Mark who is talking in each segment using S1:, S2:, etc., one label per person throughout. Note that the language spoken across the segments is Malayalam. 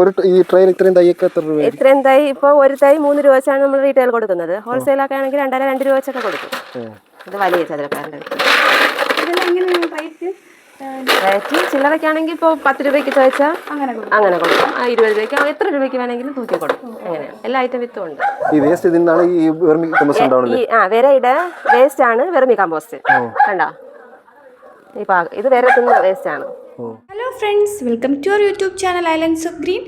S1: ഒരു ഈ ട്രെയിൻ ഇത്രയും തയ്യൊക്കെ എത്ര രൂപ
S2: ഇത്രയും തൈ ഇപ്പോൾ ഒരു തൈ മൂന്ന് രൂപ വെച്ചാണ് നമ്മൾ റീറ്റെയിൽ കൊടുക്കുന്നത്. ഹോൾസെയിൽ ഒക്കെ ആണെങ്കിൽ രണ്ടര രണ്ട് രൂപ വെച്ചൊക്കെ കൊടുക്കും. ഇത് വലിയ
S3: ചതുരക്കാരന്റെ റേറ്റ്
S2: ചില്ലറയ്ക്കാണെങ്കിൽ ഇപ്പോൾ പത്ത് രൂപയ്ക്ക് ചോദിച്ചാൽ
S3: അങ്ങനെ കൊടുക്കും.
S2: അങ്ങനെ കൊടുക്കും. ആ ഇരുപത് രൂപയ്ക്ക് എത്ര രൂപയ്ക്ക് വേണമെങ്കിലും തൂക്കി കൊടുക്കും. അങ്ങനെയാണ് എല്ലാ ഐറ്റം വിത്തും ഉണ്ട്.
S1: ഈ വേസ്റ്റ് ഇതിൽ ഈ വെർമി കമ്പോസ്റ്റ് ഉണ്ടാവുന്നത്
S2: ഈ ആ വിരയുടെ വേസ്റ്റ് ആണ് വെർമി കമ്പോസ്റ്റ് കണ്ടോ? ഈ പാക ഇത് വിര തിന്ന വേസ്റ്റ് ആണ്.
S3: Hello friends welcome to our YouTube channel islands of green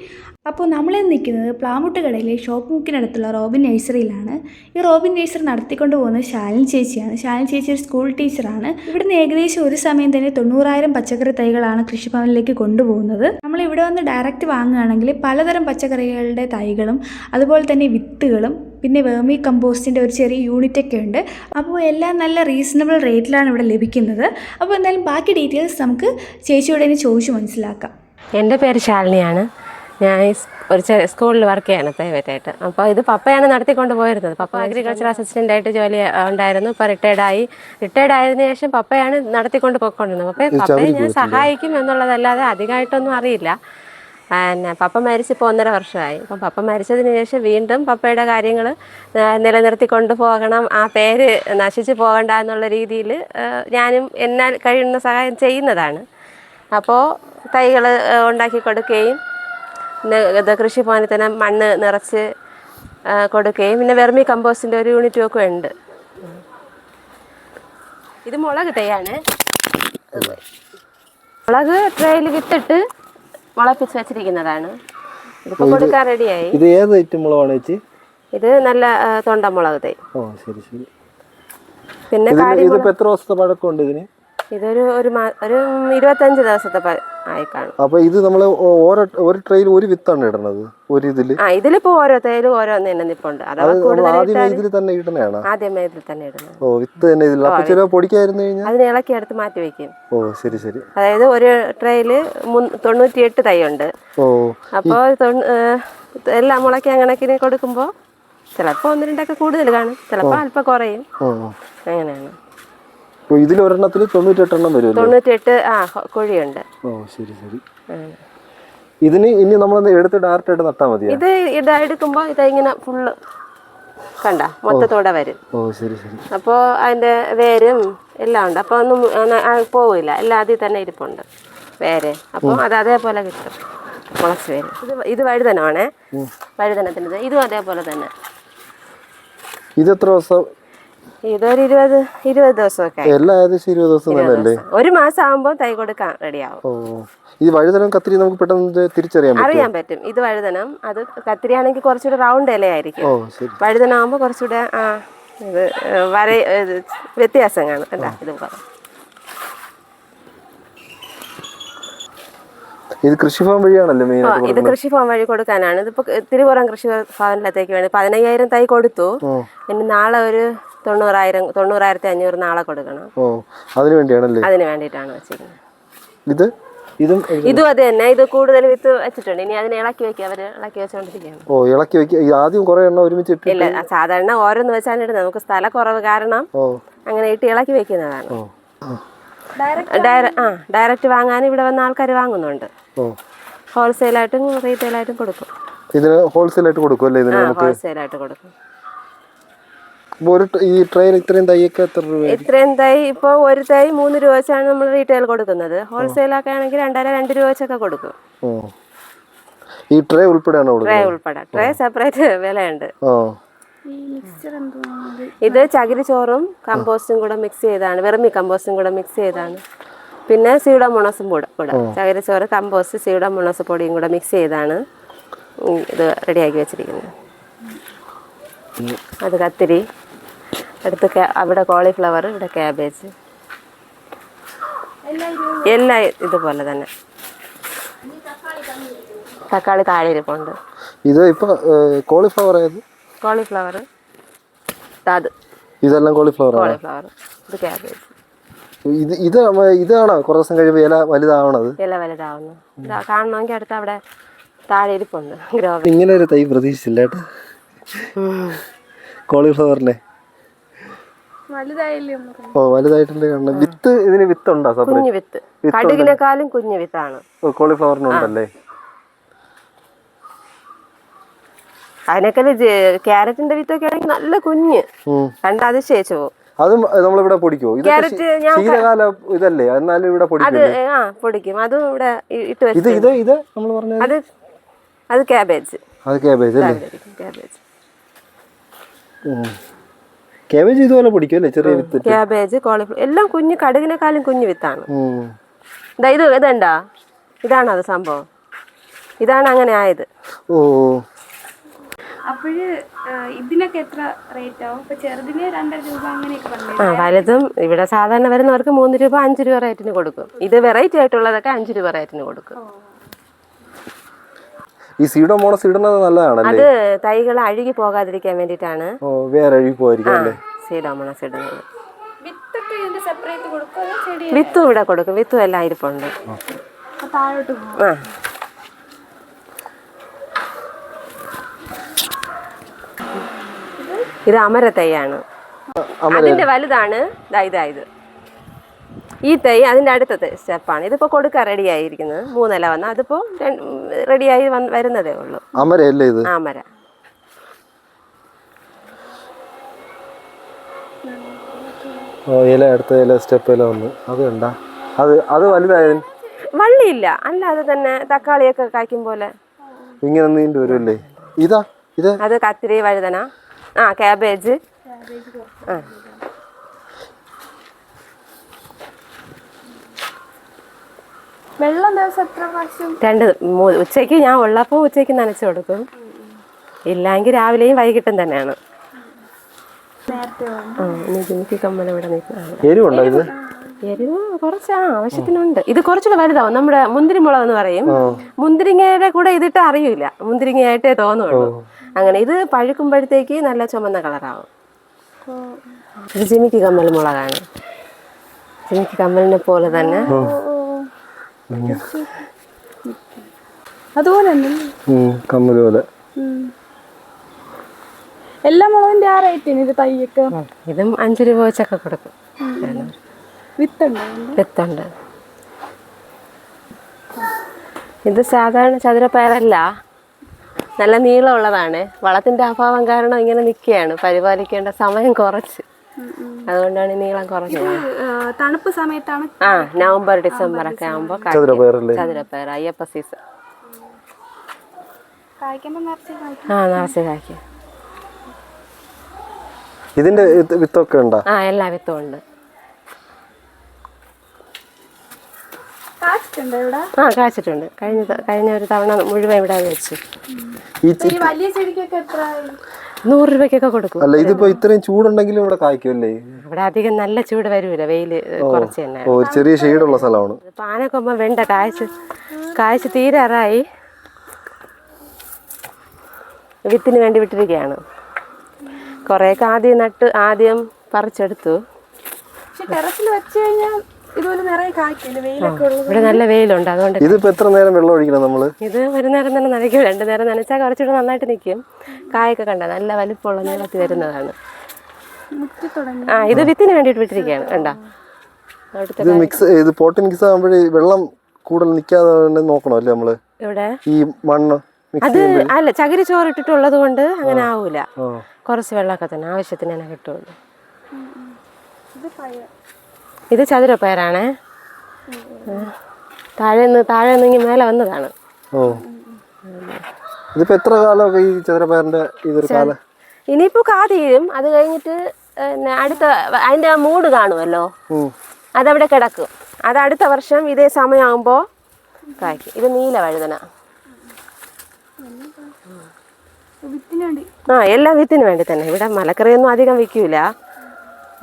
S3: അപ്പോൾ നമ്മൾ നിൽക്കുന്നത് പ്ലാമുട്ട് കടയിലെ ഷോപ്പ് മുക്കിനടുത്തുള്ള റോബിൻ നഴ്സറിയിലാണ്. ഈ റോബിൻ നഴ്സറി നടത്തിക്കൊണ്ട് പോകുന്നത് ശാലിൻ ചേച്ചിയാണ്. ശാലിൻ ചേച്ചി ഒരു സ്കൂൾ ടീച്ചറാണ് ഇവിടുന്ന് ഏകദേശം ഒരു സമയം തന്നെ തൊണ്ണൂറായിരം പച്ചക്കറി തൈകളാണ് കൃഷിഭവനിലേക്ക് കൊണ്ടുപോകുന്നത്. നമ്മൾ ഇവിടെ വന്ന് ഡയറക്റ്റ് വാങ്ങുകയാണെങ്കിൽ പലതരം പച്ചക്കറികളുടെ തൈകളും അതുപോലെ തന്നെ വിത്തുകളും പിന്നെ വേമി കമ്പോസ്റ്റിന്റെ ഒരു ചെറിയ യൂണിറ്റൊക്കെ ഉണ്ട്. അപ്പോൾ എല്ലാം നല്ല റീസണബിൾ റേറ്റിലാണ് ഇവിടെ ലഭിക്കുന്നത്. അപ്പോൾ എന്തായാലും ബാക്കി ഡീറ്റെയിൽസ് നമുക്ക് ചേച്ചിയോടെ ഇനി ചോദിച്ചു മനസ്സിലാക്കാം.
S2: എന്റെ പേര് ശാലിനിയാണ്. ഞാൻ ഒരു ചെറിയ സ്കൂളിൽ വർക്ക് ചെയ്യാണ് പ്രൈവറ്റായിട്ട്. അപ്പോൾ ഇത് പപ്പയാണ് നടത്തിക്കൊണ്ട് പോയിരുന്നത്. പപ്പ അഗ്രികൾച്ചർ അസിസ്റ്റന്റ് ആയിട്ട് ജോലി ഉണ്ടായിരുന്നു. ഇപ്പോൾ റിട്ടയർഡ് ആയി. റിട്ടയർഡ് ആയതിനു ശേഷം പപ്പയാണ് നടത്തിക്കൊണ്ട് പോയിക്കൊണ്ടിരുന്നത്. അപ്പോൾ പപ്പയെ ഞാൻ സഹായിക്കും എന്നുള്ളതല്ലാതെ അധികമായിട്ടൊന്നും അറിയില്ല. പിന്നെ പപ്പ മരിച്ച് ഇപ്പോൾ ഒന്നര വർഷമായി. അപ്പം പപ്പ മരിച്ചതിന് ശേഷം വീണ്ടും പപ്പയുടെ കാര്യങ്ങൾ നിലനിർത്തി കൊണ്ടുപോകണം ആ പേര് നശിച്ചു പോകണ്ട എന്നുള്ള രീതിയിൽ ഞാനും എന്നാൽ കഴിയുന്ന സഹായം ചെയ്യുന്നതാണ്. അപ്പോൾ തൈകൾ ഉണ്ടാക്കി കൊടുക്കുകയും ഇത് കൃഷിഭവനിൽ തന്നെ മണ്ണ് നിറച്ച് കൊടുക്കുകയും പിന്നെ വെർമി കമ്പോസ്റ്റിന്റെ ഒരു യൂണിറ്റും ഒക്കെ ഉണ്ട്. ഇത് മുളക് തൈയാണ്. മുളക് ട്രെയിൽ വിത്തിട്ട് മുളപ്പിച്ച് വെച്ചിരിക്കുന്നതാണ്. ഇതിപ്പോൾ കൊടുക്കാൻ റെഡിയായി.
S1: ഇത് ഏത് ഐറ്റം മുളകാണ് ചേച്ചി?
S2: ഇത് നല്ല തൊണ്ടമുളക് തൈ.
S1: ഓ ശരി ശരി.
S2: പിന്നെ
S1: ഇതിപ്പോ എത്ര ദിവസത്തെ പഴക്കമുണ്ട് ഇതിന്?
S2: ഇതൊരു ഒരു ഒരു ഇരുപത്തഞ്ച് ദിവസത്തെ ആയി കാണും
S1: അപ്പൊ ഇത് നമ്മൾ ഓരോ ഒരു ട്രെയിൽ ഒരു വിത്താണ് ഇടണത് ഒരു ഇതിൽ?
S2: ആ ഇതിലിപ്പോ ഓരോ തൈലും ഓരോന്ന് തന്നെ നിപ്പുണ്ട്.
S1: ആദ്യമേ ഇതിൽ തന്നെ ഇടണതാണ്
S2: ആദ്യമേ ഇതിൽ തന്നെ ഇടുന്നത്.
S1: ഓ വിത്ത് തന്നെ ഇതിൽ അപ്പൊ ചില പൊടിക്കായിരുന്നു കഴിഞ്ഞാൽ
S2: അതിനെ ഇളക്കി എടുത്ത് മാറ്റി വെക്കും.
S1: ഓ ശരി ശരി.
S2: അതായത് ഒരു ട്രേയിൽ തൊണ്ണൂറ്റിയെട്ട് തൈയുണ്ട്
S1: ഓ
S2: അപ്പോൾ എല്ലാം മുളയ്ക്കാൻ കണക്കിന് കൊടുക്കുമ്പോ ചിലപ്പോ ഒന്ന് രണ്ടൊക്കെ കൂടുതൽ കാണും. ചിലപ്പോ അല്പം കുറയും. അങ്ങനെയാണ്.
S1: ഒരെണ്ണത്തിൽ തൊണ്ണൂറ്റെട്ടെണ്ണം വരും
S2: തൊണ്ണൂറ്റെട്ട് ആ കോഴിയുണ്ട്.
S1: ഓ ശരി ശരി. ഇതിന് ഇനി നമ്മൾ എടുത്ത് ഡയറക്റ്റ് ആയിട്ട് നട്ടാൽ മതി
S2: ഇത് ഇത് എടുക്കുമ്പോൾ ഇത് ഇങ്ങനെ ഫുള്ള് കണ്ട മൊത്തത്തോടെ വരും.
S1: ഓ ശരി ശരി.
S2: അപ്പോൾ അതിന്റെ വേരും എല്ലാം ഉണ്ട്. അപ്പോൾ ഒന്നും പോവില്ല. എല്ലാം അതിൽ തന്നെ ഇരിപ്പുണ്ട് വേര്. അപ്പോൾ അത് അതേപോലെ കിട്ടും മുളച്ച് വേര്. ഇത് ഇത് വഴുതനമാണേ. വഴുതനത്തിന്റെ ഇതും അതേപോലെ തന്നെ.
S1: ഇത് എത്ര ദിവസം
S2: ഇതൊരു ഇരുപത് ഇരുപത് ദിവസമൊക്കെ.
S1: എല്ലാം ഏകദേശം ഇരുപത് ദിവസം തന്നെയല്ലേ?
S2: ഒരു മാസം ആകുമ്പോൾ തൈ കൊടുക്കാൻ റെഡിയാവും.
S1: ഈ വഴുതനം കത്തിരി നമുക്ക് പെട്ടെന്ന് തിരിച്ചറിയാൻ
S2: അറിയാൻ പറ്റും. ഇത് വഴുതനം. അത് കത്തിരിയാണെങ്കിൽ കുറച്ചുകൂടെ റൗണ്ട് ഇലയായിരിക്കും.
S1: ഓ ശരി.
S2: വഴുതനാകുമ്പോൾ കുറച്ചുകൂടെ ആ ഇത് വര വ്യത്യാസം കാണും. അല്ല ഇത്.
S1: ഇത് കൃഷിഭവൻ വഴിയാണല്ലോ മെയിൻ
S2: ഇത് കൃഷിഭവൻ വഴി കൊടുക്കാനാണ്. ഇതിപ്പോ തിരുപുറം കൃഷി ഭവനിലത്തേക്ക് വേണ്ടി പതിനയ്യായിരം തൈ കൊടുത്തു. പിന്നെ നാളെ ഒരു തൊണ്ണൂറായിരം തൊണ്ണൂറായിരത്തി അഞ്ഞൂറ് നാളെ കൊടുക്കണം.
S1: ഓ അതിനു വേണ്ടിയാണല്ലേ?
S2: അതിന് വേണ്ടിയിട്ടാണ് വെച്ചിരിക്കുന്നത്.
S1: ഇത്? ഇതും
S2: ഇതും അത് തന്നെ. ഇത് കൂടുതൽ വിത്ത് വെച്ചിട്ടുണ്ട്. ഇനി അതിനെ ഇളക്കി വെക്കുക. അവർ ഇളക്കി വെച്ചോണ്ടിരിക്കുകയാണ്.
S1: ഓ ഇളക്കി വെക്കുക. ആദ്യം കുറെ എണ്ണം ഒരുമിച്ച് ഇട്ട്
S2: ഇല്ല സാധാരണ ഓരോന്ന് വെച്ചാണ് ഇടുന്നത്. നമുക്ക് കുറവ് കാരണം
S1: ഓ.
S2: അങ്ങനെ ഇട്ട് ഇളക്കി വെക്കുന്നതാണ്.
S1: ഓ. ആ,
S2: ആ ഡയറക്റ്റ് വാങ്ങാൻ ഇവിടെ വന്ന ആൾക്കാർ വാങ്ങുന്നുണ്ട്.
S1: ഓ.
S2: ഹോൾസെയിലായിട്ടും റീറ്റെയിലായിട്ടും കൊടുക്കും.
S1: ഇതിന് ഹോൾസെയിലായിട്ട് കൊടുക്കും അല്ലേ ഇതിന് നമുക്ക്?
S2: ഹോൾസെയിലായിട്ട് കൊടുക്കും.
S1: ഒരു ഈ ട്രെയിൻ ഇത്രയും തൈയൊക്കെ എത്ര രൂപ
S2: ഇത്രയും തൈ ഇപ്പോൾ ഒരു തൈ മൂന്ന് രൂപ വെച്ചാണ് നമ്മൾ റീറ്റെയിൽ കൊടുക്കുന്നത്. ഹോൾസെയിൽ ഒക്കെ ആണെങ്കിൽ രണ്ടര രണ്ട് രൂപ വെച്ചൊക്കെ കൊടുക്കും.
S1: ഓ. ഈ ട്രേ ഉൾപ്പെടെയാണോ
S2: ട്രേ ഉൾപ്പെടെ. ട്രേ സെപ്പറേറ്റ് വിലയുണ്ട്.
S1: ഓ.
S3: ഈ മിക്സ്ചർ എന്തുവാണ്
S2: ഇത് ചകിരിച്ചോറും കമ്പോസ്റ്റും കൂടെ മിക്സ് ചെയ്താണ്. വെറുമി കമ്പോസ്റ്റും കൂടെ മിക്സ് ചെയ്താണ്. പിന്നെ സീഡോമോണസും കൂടെ കൂടെ. ചകിരിച്ചോറ് കമ്പോസ്റ്റ് സീഡ മുണസ് പൊടിയും കൂടെ മിക്സ് ചെയ്താണ്. ഇത് റെഡിയാക്കി വെച്ചിരിക്കുന്നത്. അത് കത്തിരി. അടുത്ത് അവിടെ കോളിഫ്ലവർ ഇവിടെ ക്യാബേജ്. എല്ലാം ഇതുപോലെ തന്നെ. തക്കാളി താഴെ ഇരിപ്പുണ്ട്
S1: ഇത് ഇപ്പൊ കോളിഫ്ലവർ ആയത്
S2: കോളിഫ്ലവർ. അത്.
S1: ഇതെല്ലാം കോളിഫ്ലവർ
S2: കോളിഫ്ലവർ. ഇത് ക്യാബേജ്.
S1: ഇത് ഇത് ഇതാണോ? കുറേ ദിവസം കഴിയുമ്പോൾ ഇല വലുതാവണത്?
S2: ഇല വലുതാവുന്നു. കാണണമെങ്കിൽ അടുത്ത് അവിടെ താഴെ ഇരിപ്പുണ്ട്
S1: ഇങ്ങനെ ഒരു തൈ പ്രതീക്ഷിച്ചില്ല കേട്ടോ.
S3: നമുക്ക്
S1: ഓ വലുതായിട്ടുണ്ട് കാണണം. വിത്ത് ഇതിന് വിത്ത് ഉണ്ടോ
S2: കുഞ്ഞു വിത്ത്. കടുകിനെക്കാളും കുഞ്ഞു വിത്താണ്.
S1: കോളിഫ്ലവറിനുണ്ടല്ലേ?
S2: അതിനൊക്കെ ക്യാരറ്റിന്റെ വിത്തൊക്കെ ആണെങ്കിൽ നല്ല കുഞ്ഞ്.
S1: കണ്ട
S2: കണ്ട അതിശയിച്ചു പോകും
S1: അതും നമ്മളിവിടെ പൊടിക്കുമോ
S2: ക്യാരറ്റ് ഞാൻ
S1: ശീതകാല ഇതല്ലേ? എന്നാലും ഇവിടെ
S2: അത്
S1: പൊടിക്കും
S2: ആ പൊടിക്കും. അതും ഇവിടെ ഇ- ഇട്ട്
S1: ഇത്
S2: വെച്ചു
S1: ഇത് ഇത് നമ്മൾ പറഞ്ഞത്?
S2: അത് അത് ക്യാബേജ്
S1: അത് ക്യാബേജ് അല്ലേ?
S2: ക്യാബേജ്
S1: കേബേജ് ഇതുപോലെ പിടിക്കുമല്ലേ? ചെറിയ വിത്ത്
S2: ക്യാബേജ് കോളിഫ്ലവർ എല്ലാം കുഞ്ഞു കടുകിനെക്കാളും കുഞ്ഞു വിത്താണ്. ഇതാ ഇത് ഇതുണ്ടാ? ഇതാണ് അത് സംഭവം? ഇതാണ് അങ്ങനെ ആയത്.
S1: ഓ.
S3: അപ്പോഴ് ഇതിനൊക്കെ എത്ര റേറ്റ് ആവും ഇപ്പൊ ചെറുതിന് രണ്ടര രൂപ അങ്ങനെയൊക്കെ പറഞ്ഞു
S2: ആ വലുതും ഇവിടെ സാധാരണ വരുന്നവർക്ക് മൂന്ന് രൂപ അഞ്ച് രൂപ റേറ്റിന് കൊടുക്കും. ഇത് വെറൈറ്റി ആയിട്ടുള്ളതൊക്കെ അഞ്ച് രൂപ റേറ്റിന് കൊടുക്കും.
S1: ഈ സീഡോമോണസ് ഇടുന്നത് നല്ലതാണ്
S2: അത് തൈകൾ അഴുകി പോകാതിരിക്കാൻ വേണ്ടിയിട്ടാണ്.
S1: ഓ വേറെ അഴുകി പോയിരിക്കും
S2: സീഡോമോണസ് ഇടുന്നത് വിത്തും ഇവിടെ കൊടുക്കും. വിത്തും എല്ലാം ഇരിപ്പുണ്ട് ആ. ഇത് അമരത്തയ്യാണ് തൈയാണ് അതിന്റെ വലുതാണ്. ഇതായത് ഈ തൈ അതിന്റെ അടുത്തത്തെ സ്റ്റെപ്പാണ്. ഇതിപ്പോ കൊടുക്കാൻ റെഡി ആയിരിക്കുന്നത് മൂന്നില വന്ന. റെഡിയായി വന്ന് വരുന്നതേ ഉള്ളൂ.
S1: അമരയല്ലേ ഇത്?
S2: ആമര
S1: ഓ ഇല അടുത്ത ഇല സ്റ്റെപ്പ് ഇല വന്ന്. അത് കണ്ട? അത് അത് വലുതായതിന്
S2: വള്ളിയില്ല. അല്ലാതെ തന്നെ തക്കാളിയൊക്കെ കായ്ക്കും പോലെ.
S1: ഇങ്ങനെ നീണ്ടു വരുമല്ലേ ഇതാ ഇത്.
S2: അത് കത്തിരി വഴുതന. ആ കാബേജ് ആ.
S3: വെള്ളം ദിവസം എത്ര പ്രാവശ്യം?
S2: രണ്ട് മൂ- ഉച്ചയ്ക്ക് ഞാൻ ഉള്ളപ്പോൾ ഉച്ചയ്ക്ക് നനച്ചു കൊടുക്കും. ഇല്ലെങ്കിൽ രാവിലെയും വൈകിട്ടും തന്നെയാണ്. കമ്മൽ ഇവിടെ
S1: എരിവുണ്ടോ ഇത്?
S2: എരിവ് കുറച്ച് ആവശ്യത്തിനുണ്ട്. ഇത് കുറച്ചുകൂടെ വലുതാവും. നമ്മുടെ മുന്തിരി മുളക് എന്ന് പറയും. മുന്തിരിങ്ങയുടെ കൂടെ ഇതിട്ട് അറിയില്ല മുന്തിരിങ്ങയായിട്ടേ തോന്നുള്ളൂ. അങ്ങനെ ഇത് പഴുക്കുമ്പോഴത്തേക്ക് നല്ല ചുമന്ന കളറാവും. ജിമിക്ക് കമ്മൽ മുളകാണ്. ജിമിക്ക് കമ്മലിനെ പോലെ തന്നെ.
S3: അതുപോലെ തന്നെ
S1: കമ്മൽ പോലെ
S3: എല്ലാ മുളകിന്റെ ആ റേറ്റിന് ഇത് തൈയൊക്കെ?
S2: ഇതും അഞ്ച് രൂപ വെച്ചൊക്കെ കൊടുക്കും
S3: വിത്തുണ്ട്
S2: വിത്തുണ്ട്. ഇത് സാധാരണ ചതുരപ്പയറല്ല നല്ല നീളമുള്ളതാണ്. വളത്തിന്റെ അഭാവം കാരണം ഇങ്ങനെ നിൽക്കുകയാണ്. പരിപാലിക്കേണ്ട സമയം കുറച്ച്. അതുകൊണ്ടാണ് നീളം കുറഞ്ഞത്.
S3: തണുപ്പ് സമയത്താണ്
S2: ആ നവംബർ ഡിസംബർ ഒക്കെ ആകുമ്പോൾ ചതുരപ്പയർ അയ്യപ്പ സീസൺ ആ നിറച്ച് കായ്ക്കും.
S1: ഇതിന്റെ വിത്തൊക്കെ ഉണ്ടോ?
S2: ആ എല്ലാ വിത്തും ഉണ്ട്. ആ കാച്ചിട്ടുണ്ട്. കഴിഞ്ഞ കഴിഞ്ഞ ഒരു തവണ മുഴുവൻ ഇവിടെ വെച്ച്.
S3: വലിയ ചെടിക്കൊക്കെ എത്ര
S2: നൂറ് രൂപയ്ക്കൊക്കെ കൊടുക്കും.
S1: അല്ല ഇതിപ്പോ ഇത്രയും ചൂടുണ്ടെങ്കിലും ഇവിടെ കായ്ക്കുമല്ലേ
S2: ഇവിടെ അധികം നല്ല ചൂട് വരൂല വെയിൽ കുറച്ച് തന്നെ.
S1: ഒരു ചെറിയ ഷെയ്ഡുള്ള സ്ഥലമാണ്.
S2: പാനക്കൊമ്പം വേണ്ട കായ്ച്ച് കായ്ച്ച് തീരാറായി. വിത്തിന് വേണ്ടി വിട്ടിരിക്കുകയാണ്. കുറേയൊക്കെ ആദ്യം നട്ട് ആദ്യം പറിച്ചെടുത്തു.
S3: പക്ഷെ ടെറസിൽ വെച്ച് കഴിഞ്ഞാൽ ഇതുപോലെ നിറയെ കായ്ക്കില്ല വെയിലൊക്കെ ഉള്ളത്
S2: ഇവിടെ നല്ല വെയിലുണ്ട്. അതുകൊണ്ട്
S1: ഇതിപ്പോ എത്ര നേരം വെള്ളം ഒഴിക്കണം നമ്മൾ?
S2: ഇത് ഒരു നേരം തന്നെ നനയ്ക്കും. രണ്ട് നേരം നനച്ചാൽ കുറച്ചുകൂടെ നന്നായിട്ട് നിൽക്കും കായൊക്കെ കണ്ട നല്ല വലിപ്പമുള്ള നീളത്തി വരുന്നതാണ്. ആ ഇത് വിത്തിന് വേണ്ടിയിട്ട് വിട്ടിരിക്കുകയാണ്. കണ്ട?
S1: ഇത് മിക്സ് ഇത് പോട്ട് മിക്സ് ആകുമ്പോഴേ വെള്ളം കൂടുതൽ നിൽക്കാതെ തന്നെ നോക്കണം അല്ലേ നമ്മൾ?
S2: ഇവിടെ
S1: ഈ മണ്ണ് മിക്സ്
S2: അത് അല്ല ചകിരി ചോറിട്ടിട്ടുള്ളത് കൊണ്ട് അങ്ങനെ ആവൂല. കൊറച്ച് വെള്ളമൊക്കെ തന്നെ. ആവശ്യത്തിന് തന്നെ കിട്ടുള്ളൂ.
S3: ഇത്
S2: ഇത് ചതുരപ്പയറാണേ താഴെ നിന്ന് താഴെ നിന്ന് ഇങ്ങനെ മേലെ വന്നതാണ്.
S1: ഓ. ഇതിപ്പോ എത്ര കാലമൊക്കെ ഈ ചതുരപ്പയറിന്റെ ഇതൊരു കാലം?
S2: ഇനിയിപ്പോൾ കാ തീരും അത് കഴിഞ്ഞിട്ട് അടുത്ത അതിന്റെ മൂട് കാണുമല്ലോ. അതവിടെ കിടക്കും. അത് അടുത്ത വർഷം ഇതേ സമയമാകുമ്പോ കായ്ക്കും. ഇത് നീല വഴുതന. ആ എല്ലാം വിത്തിന് വേണ്ടി തന്നെ. ഇവിടെ മലക്കറിയൊന്നും അധികം വിൽക്കൂല.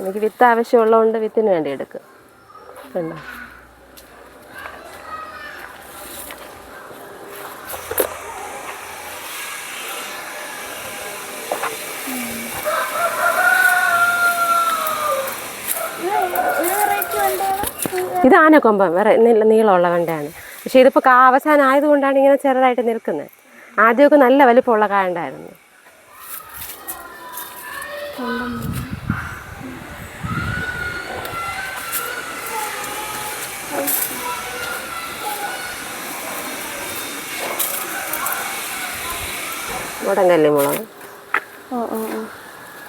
S2: എനിക്ക് വിത്ത് ആവശ്യമുള്ളതുകൊണ്ട് വിത്തിന് വേണ്ടി എടുക്കും. കണ്ടോ? ഇത് കൊമ്പം വേറെ നല്ല നീളമുള്ള വെണ്ടയാണ് പക്ഷേ ഇതിപ്പോൾ കാ അവസാനം ആയതുകൊണ്ടാണ് ഇങ്ങനെ ചെറുതായിട്ട് നിൽക്കുന്നത്. ആദ്യമൊക്കെ നല്ല വലിപ്പമുള്ള കായ ഉണ്ടായിരുന്നു. ഉടങ്കല്ലി മുളക്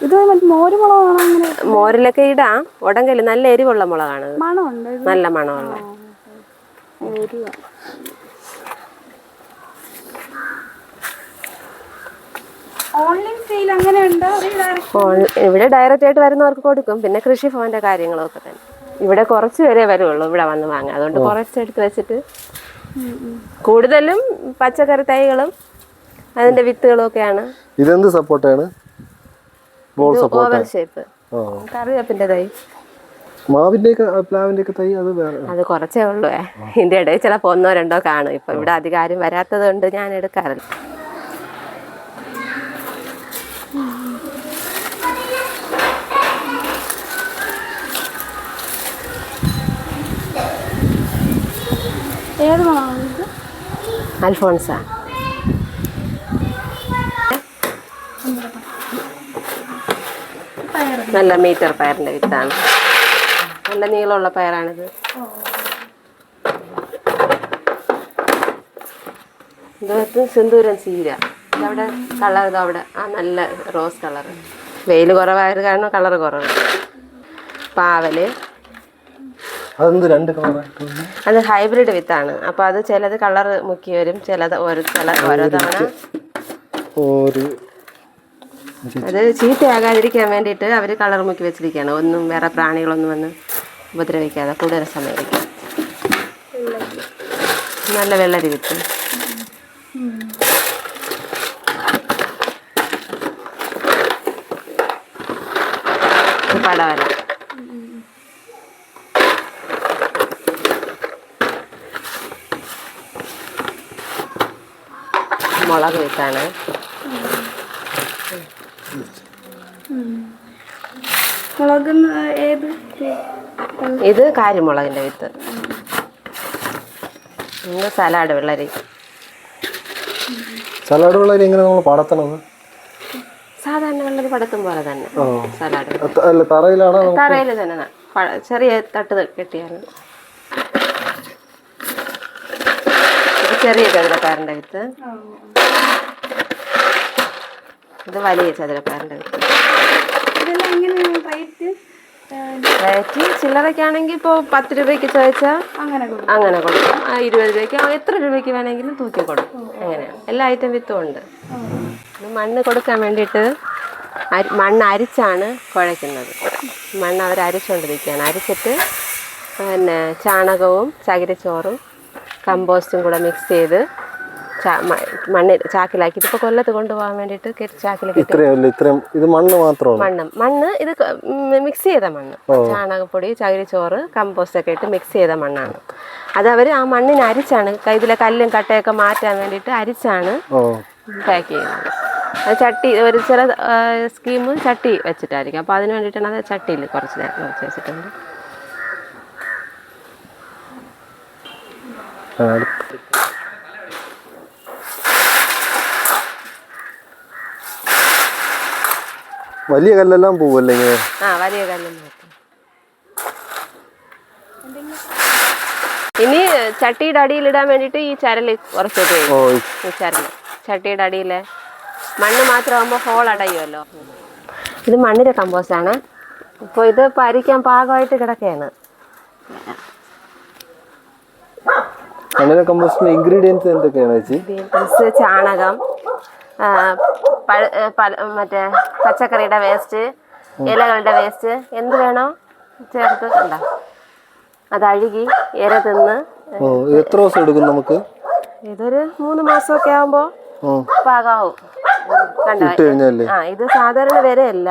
S3: ഇത് അങ്ങനെ?
S2: മോരിലൊക്കെ ഇടാം. ഉടങ്കൽ നല്ല എരിവുള്ള മുളകാണ് ഇത്.
S3: മണമുണ്ട് ഇത്?
S2: നല്ല മണമുള്ള.
S3: ഓൺലൈൻ സെയിൽ അങ്ങനെ ഉണ്ടോ? അതോ direct?
S2: ഓൺ- ഇവിടെ ഡയറക്റ്റ് ആയിട്ട് വരുന്നവർക്ക് കൊടുക്കും. പിന്നെ കൃഷി ഭവന്റെ കാര്യങ്ങളൊക്കെ തന്നെ. ഇവിടെ കുറച്ച് പേരെ വരുള്ളൂ ഇവിടെ വന്ന് വാങ്ങാൻ. അതുകൊണ്ട് കുറച്ചെടുത്ത് വെച്ചിട്ട് കൂടുതലും പച്ചക്കറി തൈകളും അതിന്റെ വിത്തുകളൊക്കെയാണ്.
S1: ഇതെന്ത് സപ്പോർട്ടാണ്? Ball support?
S2: Oval shape. കറിവേപ്പിന്റെ തൈ.
S1: മാവിന്റെ പ്ലാവിന്റെ ഒക്കെ തൈ അത് വേറെ
S2: അത് കുറച്ചേ ഉള്ളൂ. ഇതിന്റെ ഇടയിൽ ചിലപ്പോ ഒന്നോ രണ്ടോ കാണും. ഇപ്പൊ ഇവിടെ അധികാരം വരാത്തത് കൊണ്ട് ഞാൻ എടുക്കാറില്ല.
S3: ഏത്
S2: നല്ല മീറ്റർ പയറിന്റെ വിത്താണ്. നല്ല നീളമുള്ള പയറാണിത്. ഇതകത്ത് സിന്ദൂരം സീര ഇതവിടെ കളർ അവിടെ? ആ നല്ല റോസ് കളർ വെയിൽ കുറവായത് കാരണം കളർ കുറവ്.
S1: പാവൽ.
S2: അത് ഹൈബ്രിഡ് വിത്താണ് അപ്പോൾ അത് ചിലത് കളർ മുക്കി വരും ചിലത് ഓരോ ചില ഓരോ തവണ. അത് ചീത്തയാകാതിരിക്കാൻ വേണ്ടിയിട്ട് അവർ കളർ മുക്കി വെച്ചിരിക്കുകയാണ്. ഒന്നും വേറെ പ്രാണികളൊന്നും വന്ന് ഉപദ്രവിക്കാതെ കൂടുതൽ സമയം നല്ല വെള്ളരി വിത്ത്. പടവല. മുളക് വിത്താണ്.
S3: മുളക് ഏത്?
S2: ഇത് കാരിമുളകിന്റെ വിത്ത്. സലാഡ് വെള്ളരി.
S1: സലാഡ് വെള്ളരി എങ്ങനെ നമ്മൾ പടത്തണത്?
S2: സാധാരണ വെള്ളരി പടത്തും പോലെ തന്നെ. സലാഡ്
S1: തറയിലാണ്
S2: തറയിൽ തന്നെ ചെറിയ തട്ട് കെട്ടിയാണ് ഇത് ചെറിയ ചതുരക്കാരന്റെ വിത്ത്. ഇത് വലിയ ചതുരക്കാരന്റെ വിത്ത്.
S3: ഇതെല്ലാം എങ്ങനെയാണ് റേറ്റ്
S2: റേറ്റ് ചില്ലറയ്ക്കാണെങ്കിൽ ഇപ്പോൾ പത്ത് രൂപയ്ക്ക് ചോദിച്ചാൽ
S3: അങ്ങനെ കൊടുക്കും.
S2: അങ്ങനെ കൊടുക്കും. ആ ഇരുപത് രൂപയ്ക്ക് എത്ര രൂപയ്ക്ക് വേണമെങ്കിലും തൂക്കി കൊടുക്കും. അങ്ങനെയാണ് എല്ലാ ഐറ്റം വിത്തും ഉണ്ട്. മണ്ണ് കൊടുക്കാൻ വേണ്ടിയിട്ട് അരി മണ്ണ് അരിച്ചാണ് കുഴയ്ക്കുന്നത്. മണ്ണ് അവർ അരിച്ചുകൊണ്ടിരിക്കുകയാണ് അരിച്ചിട്ട് പിന്നെ ചാണകവും ചകിരിച്ചോറും കമ്പോസ്റ്റും കൂടെ മിക്സ് ചെയ്ത് മണ്ണിൽ ചാക്കിലാക്കി. ഇപ്പോൾ കൊല്ലത്ത് കൊണ്ടുപോകാൻ വേണ്ടിയിട്ട് കെട്ടി ചാക്കിൽ കെട്ടി
S1: ഇത്രയും അല്ല ഇത് മണ്ണ് മാത്രമാണ്
S2: മണ്ണ് മണ്ണ് ഇത് മിക്സ് ചെയ്ത മണ്ണ്. ചാണകപ്പൊടി ചകിരിച്ചോറ് കമ്പോസ്റ്റ് ഒക്കെ ഇട്ട് മിക്സ് ചെയ്ത മണ്ണാണ്. അത് അവർ ആ മണ്ണിന് അരിച്ചാണ് ഇതിലെ കല്ലും കട്ടയൊക്കെ മാറ്റാൻ വേണ്ടിയിട്ട് അരിച്ചാണ് പാക്ക് ചെയ്യുന്നത്. അത് ചട്ടി ഒരു ചില സ്കീം ചട്ടി വെച്ചിട്ടായിരിക്കും. അപ്പോൾ അതിന് വേണ്ടിയിട്ടാണ് അത് ചട്ടിയിൽ കുറച്ച് നേരം കുറച്ച് വെച്ചിട്ടുണ്ട്.
S1: അടുത്ത. വലിയ കല്ലെല്ലാം പോവല്ലേ ഇങ്ങനെ?
S2: ആ വലിയ കല്ലെല്ലാം ഇനി ചട്ടിയുടെ അടിയിലിടാൻ വേണ്ടിയിട്ട് ഈ ചരൽ കുറച്ച് ഉപയോഗിക്കും.
S1: ഓ
S2: ഈ ചരൽ ചട്ടിയുടെ അടിയിൽ മണ്ണ് മാത്രമാകുമ്പോൾ ഹോൾ അടയുമല്ലോ. ഇത് മണ്ണിന്റെ മണ്ണിര ആണ്. ഇപ്പോൾ ഇത് പരിക്കാൻ പാകമായിട്ട് കിടക്കുകയാണ്
S1: മണ്ണിര കമ്പോസ്റ്റിന്റെ ഇൻഗ്രീഡിയൻസ് എന്തൊക്കെയാണ്
S2: ചാണകം മറ്റേ പച്ചക്കറിയുടെ വേസ്റ്റ് ഇലകളുടെ വേസ്റ്റ് എന്ത് വേണോ ചേർത്ത് കണ്ട? അത് അഴുകി ഇര തിന്ന്
S1: എത്ര ദിവസം എടുക്കും നമുക്ക്?
S2: ഇതൊരു മൂന്ന് മാസമൊക്കെ ആകുമ്പോൾ
S1: ഓ
S2: പാകാവും. കണ്ടോ? ആ ഇത് സാധാരണ വരെയല്ല.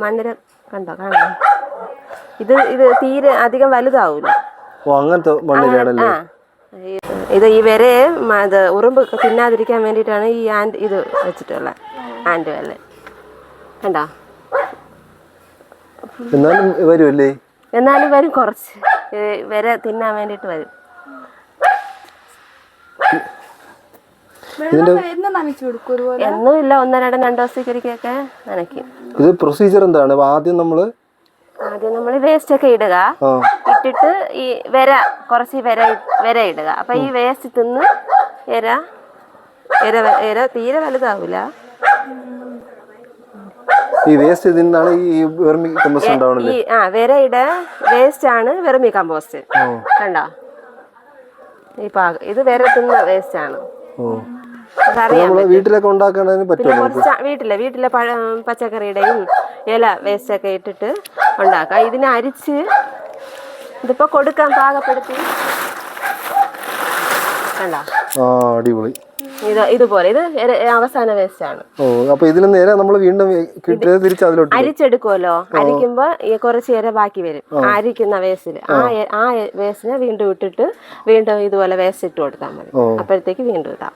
S2: മണ്ണിര കണ്ടോ? കാണോ ഇത് ഇത് തീരെ അധികം വലുതാവൂല.
S1: അങ്ങനത്തെ
S2: ഈ- ഇത് ഈ വരെ അത് ഉറുമ്പ് തിന്നാതിരിക്കാൻ വേണ്ടിയിട്ടാണ് ഈ ആൻഡ് ഇത് വെച്ചിട്ടുള്ളത് ആൻഡ് വല്ല കണ്ടോ?
S1: എന്നാലും വരുമല്ലേ
S2: എന്നാലും വരും കുറച്ച്. വരെ തിന്നാൻ വേണ്ടിട്ട് വരും.
S3: എന്ന്
S2: ഇല്ല ഒന്നര രണ്ടോ ദിവസത്തേക്ക് ഒരിക്കലൊക്കെ നനയ്ക്കും.
S1: ഇത് പ്രൊസീജിയർ എന്താണ്? ആദ്യം നമ്മൾ
S2: ആദ്യം നമ്മൾ വേസ്റ്റ് ഒക്കെ ഇടുക. ഇട്ടിട്ട് ഈ വര കുറച്ച് വര വര ഇടുക. അപ്പൊ ഈ വേസ്റ്റ് തിന്ന് ഇര ഇര ഇര തീരെ വലുതാവില്ല
S1: ഈ വേസ്റ്റ് തിന്നാണ് ഈ വെർമി കമ്പോസ്റ്റ്
S2: ഈ ആ വിരയുടെ വേസ്റ്റ് ആണ് വെറുമി കമ്പോസ്റ്റ് കണ്ടോ? ഈ പാക ഇത് വിര തിന്ന വേസ്റ്റ് ആണ്.
S1: വീട്ടിലൊക്കെ ഉണ്ടാക്കണതിന്
S2: പറ്റും വീട്ടിലെ വീട്ടിലെ പച്ചക്കറിയുടെയും ഇല വേസ്റ്റ് ഒക്കെ ഇട്ടിട്ട് ഉണ്ടാക്കാം. ഇതിനെ അരിച്ച് ഇതിപ്പോ കൊടുക്കാൻ പാകപ്പെടുത്തി. കണ്ടോ?
S1: അടിപൊളി.
S2: ഇത് ഇതുപോലെ. ഇത് അവസാന വേസ്റ്റ് ആണ്.
S1: ഓ അപ്പൊ ഇതിൽ നേരെ നമ്മൾ വീണ്ടും കിട്ടിയത് തിരിച്ച് അതിലോട്ട് ഇടും.
S2: അരിച്ചെടുക്കുമല്ലോ അരിക്കുമ്പോ കുറച്ച് ഇര ബാക്കി വരും. അരിക്കുന്ന വേസ്റ്റിൽ ആ. ആ വേസ്റ്റിനെ വീണ്ടും ഇട്ടിട്ട് വീണ്ടും ഇതുപോലെ വേസ്റ്റ് ഇട്ട് കൊടുത്താൽ മതി. അപ്പോഴത്തേക്ക് വീണ്ടും ഇടാം.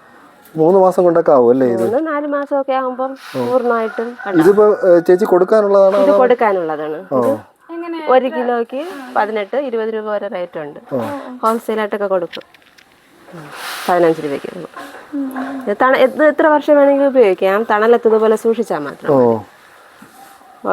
S1: മൂന്ന് മാസം കൊണ്ടൊക്കെ ആവും അല്ലേ ഇത്?
S2: മൂന്ന് നാല് മാസമൊക്കെ ആകുമ്പം പൂർണമായിട്ടും?
S1: ഇതിപ്പോ ചേച്ചി കൊടുക്കാനുള്ളതാണ്
S2: ഇത് കൊടുക്കാനുള്ളതാണ്. ഒരു കിലോയ്ക്ക് പതിനെട്ട് ഇരുപത് രൂപ വരെ റേറ്റ് ഉണ്ട്. ഹോൾസെയിലായിട്ടൊക്കെ കൊടുക്കും. പതിനഞ്ച് രൂപയ്ക്ക് ഇത് എത്ര വർഷം വേണമെങ്കിലും ഉപയോഗിക്കാം. തണലത്തതുപോലെ സൂക്ഷിച്ചാൽ മാത്രം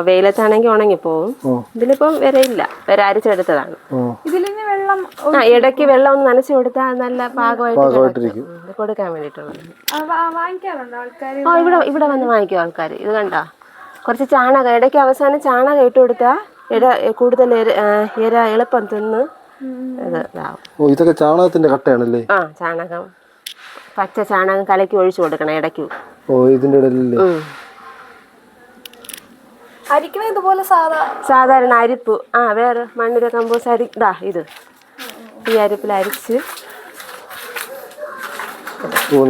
S2: വെയിലത്താണെങ്കിൽ ഉണങ്ങിപ്പോവും. ഇതിലിപ്പം വരയില്ല വിര അരിച്ചെടുത്തതാണ്
S1: ഓ.
S3: ഇതിലിന് വെള്ളം
S2: ആ ഇടയ്ക്ക് വെള്ളം ഒന്ന് നനച്ചു കൊടുത്താൽ നല്ല പാകമായിട്ട്
S1: പാകമായിട്ടിരിക്കും.
S2: കിടക്കും. ഇത് കൊടുക്കാൻ വേണ്ടിയിട്ടുള്ളത്
S3: ആ, വാ- വാങ്ങിക്കാറുണ്ടോ ആൾക്കാർ
S2: ആ ഇവിടെ ഇവിടെ വന്ന് വാങ്ങിക്കും ആൾക്കാർ ഇത് കണ്ട? കുറച്ച് ചാണകം ഇടയ്ക്ക് അവസാനം ചാണകം ഇട്ട് കൊടുത്താൽ ഇട കൂടുതൽ ഇര ആ, ഇര എളുപ്പം തിന്ന് ഇത് ഇതാവും.
S1: ഓ ഇതൊക്കെ ചാണകത്തിന്റെ കട്ടയാണല്ലേ?
S2: ആ ചാണകം. പച്ച ചാണകം കലക്കി ഒഴിച്ചു കൊടുക്കണം ഇടയ്ക്ക്.
S1: ഓ ഇതിന്റെ ഇടയിലല്ലേ?
S2: ഉം.
S3: അരിക്കണ ഇതുപോലെ സാധാ
S2: സാധാരണ അരിപ്പ്. ആ വേറെ മണ്ണിര കമ്പോസ് അരി ഇതാ ഇത്. ഈ അരിപ്പിൽ അരിച്ച്.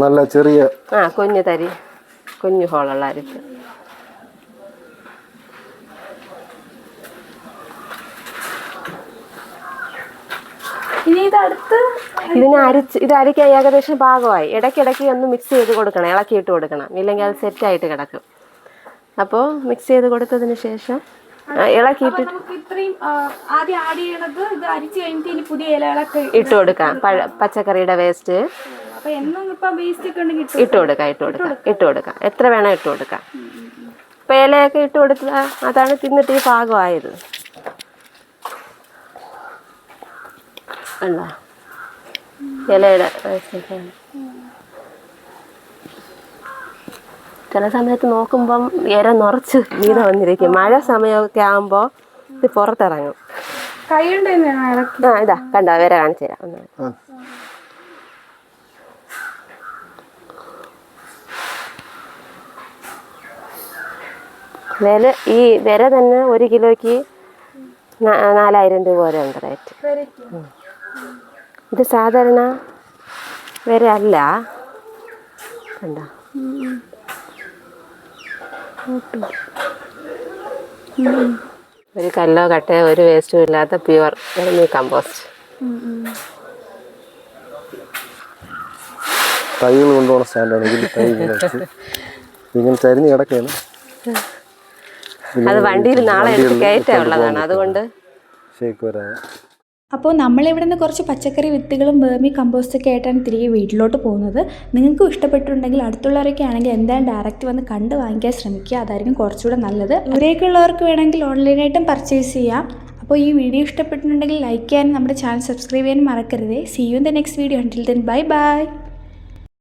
S1: നല്ല ചെറിയ
S2: ആ കുഞ്ഞു തരി. കുഞ്ഞു ഹോളുള്ള അരിപ്പ്.
S3: ഇനി ഇത് അടുത്ത്
S2: ഇതിനെ അരിച്ച് ഇത് അരിക്കാൻ ഏകദേശം പാകമായി. ഇടയ്ക്കിടയ്ക്ക് ഒന്ന് മിക്സ് ചെയ്ത് കൊടുക്കണം. ഇളക്കിയിട്ട് കൊടുക്കണം. ഇല്ലെങ്കിൽ അത് സെറ്റായിട്ട് കിടക്കും. അപ്പോൾ മിക്സ് ചെയ്ത് കൊടുത്തതിന് ശേഷം ഇളക്കിയിട്ട്
S3: ഇത്രയും ആദ്യം ആഡ് ചെയ്യണത് ഇത് അരിച്ചു കഴിഞ്ഞിട്ട് ഇനി പുതിയ ഇലകളൊക്കെ
S2: ഇട്ട് കൊടുക്കാം. പച്ചക്കറിയുടെ വേസ്റ്റ്
S3: ഇട്ട്
S2: കൊടുക്കാം ഇട്ട് കൊടുക്കാം ഇട്ട് കൊടുക്കാം. എത്ര വേണം ഇട്ട് കൊടുക്കാം. ഇപ്പം ഇലയൊക്കെ ഇട്ട് കൊടുത്താൽ അതാണ് തിന്നിട്ട് ഈ പാകമായത്. അല്ല ഇലയുടെ waste ചില സമയത്ത് നോക്കുമ്പം ഇര നിറച്ച് വീത വന്നിരിക്കും. മഴ സമയമൊക്കെ ആകുമ്പോൾ ഇത് പുറത്തിറങ്ങും. ആ ഇതാ കണ്ടോ വിര കാണിച്ചു തരാം. വില ഈ വില തന്നെ ഒരു കിലോയ്ക്ക് നാലായിരം രൂപ വരെ ഉണ്ട് റേറ്റ്. ഇത് സാധാരണ വില അല്ല. കണ്ട? ഒരു കല്ലോ കട്ടയോ ഒരു വേസ്റ്റും ഇല്ലാത്ത പ്യുവർ വെർമി കമ്പോസ്റ്റ്.
S1: തൈകൾ കൊണ്ടുപോകുന്ന സ്റ്റാൻഡാണ്. ഇതിൽ തൈ ഇങ്ങനെ ചരിഞ്ഞ് കിടക്കുകയാണ്
S2: അത് വണ്ടിയിൽ നാളെ കയറ്റാ ഉള്ളതാണ്. അതുകൊണ്ട്
S1: വരാൻ.
S3: അപ്പോൾ നമ്മളിവിടെ നിന്ന് കുറച്ച് പച്ചക്കറി വിത്തുകളും വേമി കമ്പോസ്റ്റൊക്കെ ആയിട്ടാണ് തിരികെ വീട്ടിലോട്ട് പോകുന്നത്. നിങ്ങൾക്കും ഇഷ്ടപ്പെട്ടിട്ടുണ്ടെങ്കിൽ അടുത്തുള്ളവരൊക്കെ ആണെങ്കിൽ എന്തായാലും ഡയറക്റ്റ് വന്ന് കണ്ട് വാങ്ങിക്കാൻ ശ്രമിക്കുക. അതായിരിക്കും കുറച്ചുകൂടെ നല്ലത്. ദൂരേക്ക് ഉള്ളവർക്ക് വേണമെങ്കിൽ ഓൺലൈനായിട്ടും പർച്ചേസ് ചെയ്യാം. അപ്പോൾ ഈ വീഡിയോ ഇഷ്ടപ്പെട്ടിട്ടുണ്ടെങ്കിൽ ലൈക്ക് ചെയ്യാനും നമ്മുടെ ചാനൽ സബ്സ്ക്രൈബ് ചെയ്യാനും മറക്കരുത്. See you in the next video until then bye bye